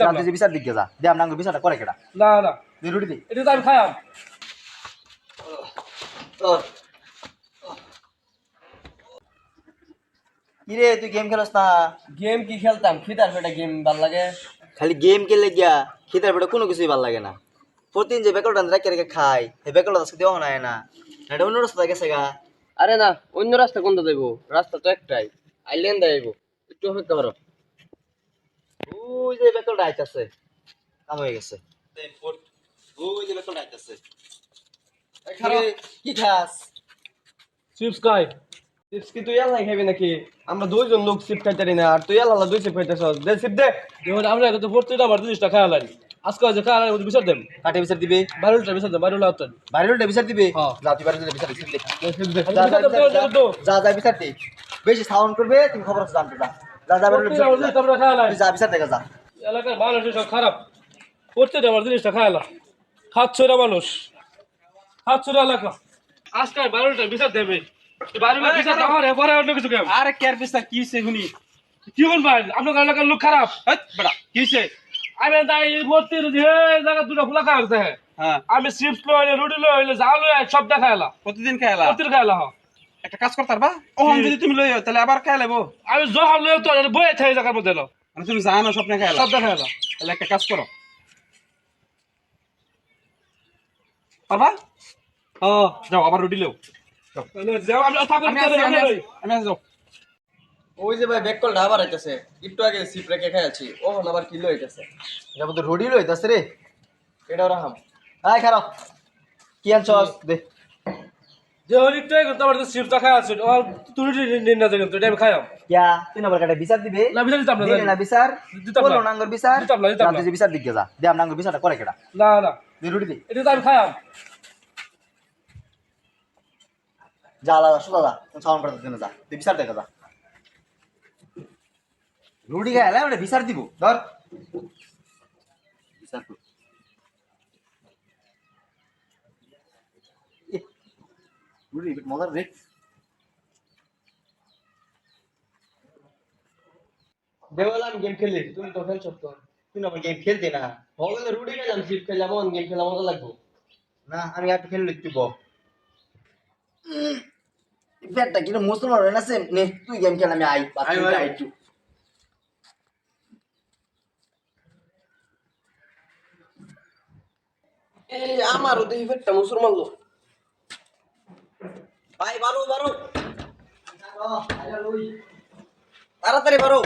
যা যে বিচার দিকে যা। দে আপনার বিচারটা করে কেডা না না। তুই রুটি দি। এটা তো আমি খাইয়াম। কিরে তুই গেম খেলস না? গেম কি খেলতাম? খিদার পেটে গেম ভালো লাগে। খালি গেম খেলে গিয়া খিদার পেটে কোনো কিছুই ভালো লাগে না। প্রতিদিন যে বেকলটা রেখে রেখে খাই। এই বেকলটা আজকে দেওয়া নাই না। এটা অন্য রাস্তা গেছে গা। আরে না অন্য রাস্তা কোনটা যাইবো? রাস্তা তো একটাই। আইল্যান্ড যাইবো। একটু অপেক্ষা করো। ওই যে কাম হয়ে গেছে। ওই যে কি খাস? চিপস খাই। চিপস কি তুই এলাই খাবি নাকি? আমরা দুইজন লোক চিপ খাইতারি না আর তুই দুই চিপ দে চিপ দে। আমরা আমার জিনিসটা আজকে যে বিচার কাটে বিচার দিবে? বিচার বিচার দিবে? হ্যাঁ। তুই বিচার দিবি বিচার দে। বেশি সাউন্ড করবে তুমি খবর জানতে যা এলাকার মানুষ সব খারাপ। প্রত্যেকটা আমার জিনিসটা খাইলাম খাচ্ছরা মানুষ? খাচ্ছরা এলাকা? আজকে বারোটা বিচার দেবে। বারোটা বিচার দেওয়ার পরে অন্য কিছু কেমন আরে কেয়ার পিস্তা কি হইছে শুনি? কি বল ভাই? আপনার এলাকার লোক খারাপ? হেৎ কি হইছে? আমি তাই ভর্তি জায়গা দুটো খোলা খাওয়া হ্যাঁ। আমি চিপস লইলে রুটি লইলে যা লই সবটা খাইলাম প্রতিদিন খাইলা? প্রতিদিন খাইলাম একটা কাজ করতার বা? ও যদি তুমি লই তাহলে আবার খাই লাইবো। আমি যখন লই তো বয়ে থাই জায়গার মধ্যে এলো মানে তুমি জানো স্বপ্নে খাইলা সবটা খাইলাম তাহলে একটা কাজ করো। পারবা? ও যাও আবার রুটি লেও। যাও, আমি থাকব আছি, আছি, আছি, যাও। ওই যে ভাই ব্যাক কলটা আবার আইতাছে। একটু আগে চিপ রেখে খাইছি ও আবার কিলো হইতাছে এটা মধ্যে রোডি লইতাছে রে। এটাও রাখাম আয় খারাপ। কি আনছস? দে। যে অনেকটাই করতে আমার চিপসটা খাই আছে তুই নিন না কিন্তু এটা আমি খাইলাম কিয়া তিন নম্বর কাটে বিচার দিবে। না বিচার দিতাম না না বিচার দিতাম না। বলো না আঙ্গুর বিচার দিতাম না, দিতাম না। যে বিচার দিকে যা। দে আপনার বিচারটা করে কেডা না না। তুই রুটি দি। এটা তো আমি খাইলাম যা আলাদা সোজা যা। সাউন্ড করতে দিনে যা। তুই বিচার দেখা যা। রুটি খাই এলাই বিচার দিব। ধর। বিচার কর। এ, বেশ মজার রে দেওয়ালাম গেম খেলি তুমি তো খেলছো তো। তুই না গেম খেলতে না। খেলাম খেলাম অন গেম খেলা মজা লাগবো। না আমি একটু খেলে লিখতে বল ব্যাটটা কিনা মুসলমান হয় না সেম নে তুই গেম খেল আমি আই আই, একটু। এই আমারও দেখি মুসলমান লোক। ভাই বারো বারো। তাড়াতাড়ি বারো।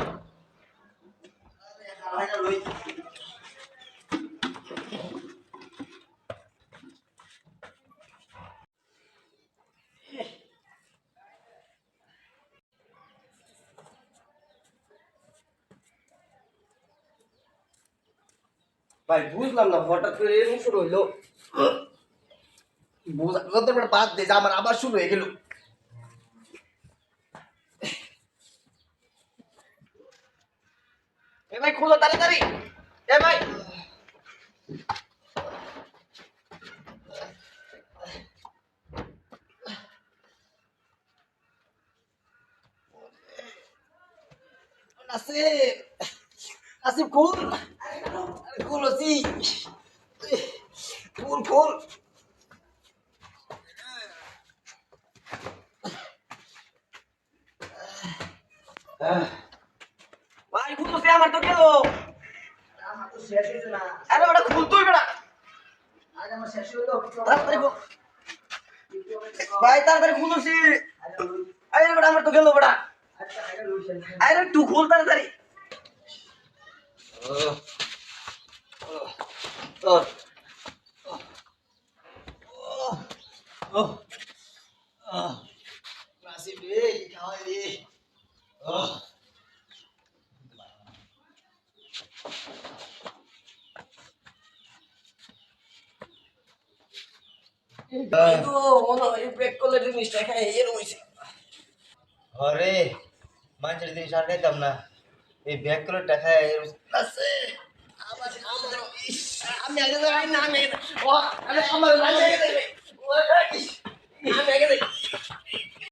ভাই বুঝলাম না হঠাৎ করে এরকম শুরু হইল। বুঝা কত বড় বাদ দে যা, আমার আবার শুরু হয়ে গেল। এ ভাই, খুলো তাড়াতাড়ি। এ ভাই। নাসিম নাসিম খুল। আরে, খুল ওসি খুল। ভাই খুলো সে আমার তো গেল আরে ওটা খুল তুই বেটা আমার শেষ হলো তাড়াতাড়ি খুল। ভাই তাড়াতাড়ি খুলো সে আরে বেটা আমার তো গেল বেটা আরে তুই খুল তাড়াতাড়ি নাসিম রে কি খাওয়াই রে তো মনে হয় ব্রেক করলে জিনিসটা খাই এরকম হয়েছে আরে মানুষের জিনিস আর খাইতাম না এই ব্যাগ করে টাকা আছে আমার আমার ইস, আমি আগে যাই না আমি আগে যাই। ও, আমি আমার আমি আগে যাই। ও, ইস, আমি আগে যাই।